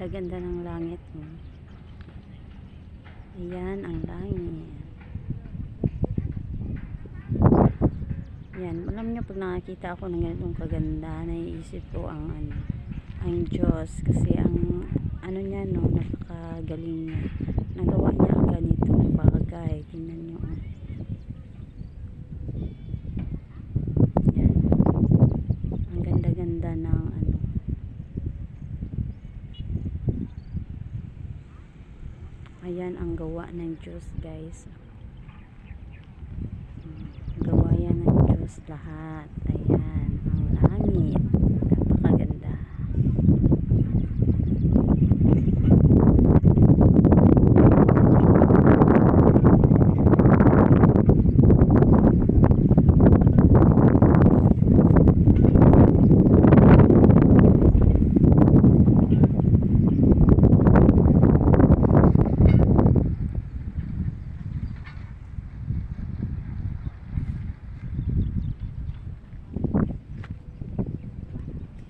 ganda-ganda ng langit. Oh. Ayan ang langit. Yan, alam niyo pag nakakita ako ng ganitong kaganda, naiisip ko ang ano, ang Diyos kasi ang ano niya no, napakagaling niya. Nagawa niya ang ganitong bagay. Tingnan niyo. oh. Yan. Ang ganda-ganda ng ano. Ayan ang gawa ng Diyos, guys. Hmm, Gawa yan ng Diyos lahat. Ayan, ang langit. Napakaganda.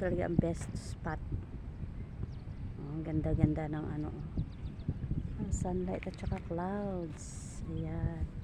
Talaga ang best spot. Oh, Ang ganda-ganda ng ano. Ang sunlight at saka clouds. Ayan.